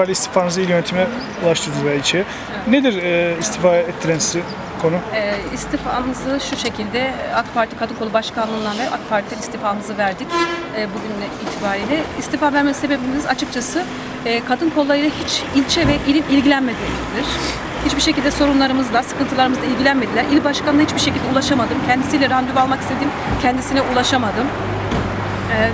Parti istifanızı il yönetime ulaştırdınız ve ilçeye. Nedir e, istifa ettiren konu? E, istifamızı şu şekilde AK Parti Kadın Kolu Başkanlığı'ndan ve AK Parti'den istifamızı verdik e, bugün itibariyle. İstifa verme sebebimiz açıkçası e, kadın kollarıyla hiç ilçe ve ilin ilgilenmediğidir. Hiçbir şekilde sorunlarımızla, sıkıntılarımızla ilgilenmediler. İl başkanına hiçbir şekilde ulaşamadım. Kendisiyle randevu almak istedim, kendisine ulaşamadım. Ee,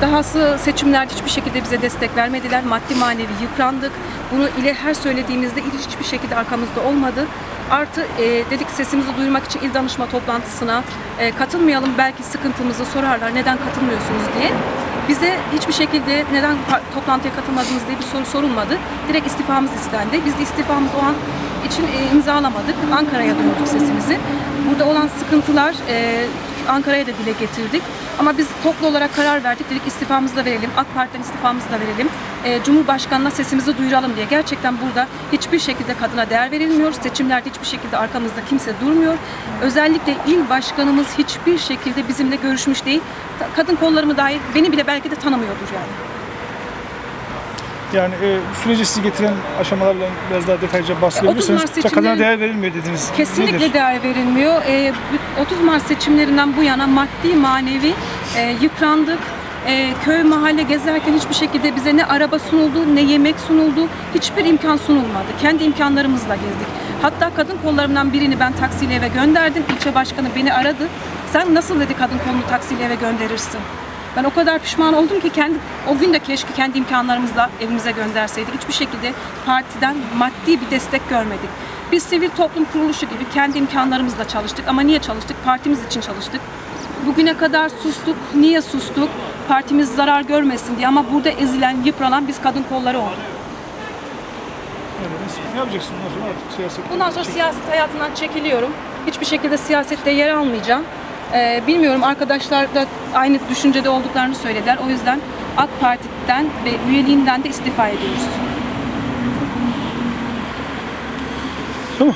Dahası seçimlerde hiçbir şekilde bize destek vermediler. Maddi manevi yıprandık. Bunu ile her söylediğimizde il hiçbir şekilde arkamızda olmadı. Artı e, dedik sesimizi duyurmak için il danışma toplantısına e, katılmayalım. Belki sıkıntımızı sorarlar. Neden katılmıyorsunuz diye. Bize hiçbir şekilde neden toplantıya katılmadınız diye bir soru sorulmadı. Direkt istifamız istendi. Biz de istifamızı o an için e, imzalamadık. Ankara'ya duyurduk sesimizi. Burada olan sıkıntılar e, Ankara'ya da dile getirdik. Ama biz toplu olarak karar verdik. Dedik istifamızı da verelim. AK Parti'den istifamızı da verelim. E, Cumhurbaşkanı'na sesimizi duyuralım diye. Gerçekten burada hiçbir şekilde kadına değer verilmiyor. Seçimlerde hiçbir şekilde arkamızda kimse durmuyor. Özellikle il başkanımız hiçbir şekilde bizimle görüşmüş değil. Kadın kollarımı dair beni bile belki de tanımıyordur yani. Yani e, süreci sizi getiren aşamalarla biraz daha detaylıca bahsedebilirsiniz. Mart Mesela kadına seçimleri- değer verilmiyor dediniz. Kesinlikle Nedir? değer verilmiyor. Ee, bu- 30 Mart seçimlerinden bu yana maddi manevi e, yıprandık. E, köy mahalle gezerken hiçbir şekilde bize ne araba sunuldu ne yemek sunuldu. Hiçbir imkan sunulmadı. Kendi imkanlarımızla gezdik. Hatta kadın kollarımdan birini ben taksiyle eve gönderdim. İlçe başkanı beni aradı. Sen nasıl dedi kadın kolunu taksiyle eve gönderirsin? Ben o kadar pişman oldum ki kendi o gün de keşke kendi imkanlarımızla evimize gönderseydik. Hiçbir şekilde partiden maddi bir destek görmedik. Biz sivil toplum kuruluşu gibi kendi imkanlarımızla çalıştık ama niye çalıştık? Partimiz için çalıştık. Bugüne kadar sustuk. Niye sustuk? Partimiz zarar görmesin diye ama burada ezilen, yıpranan biz kadın kolları olduk. Yani Ne yapacaksın bundan sonra artık siyaset? Bundan sonra siyaset hayatından çekiliyorum. Hiçbir şekilde siyasette yer almayacağım. Ee, bilmiyorum arkadaşlar da aynı düşüncede olduklarını söylediler. O yüzden AK Parti'den ve üyeliğinden de istifa ediyoruz. Tamam.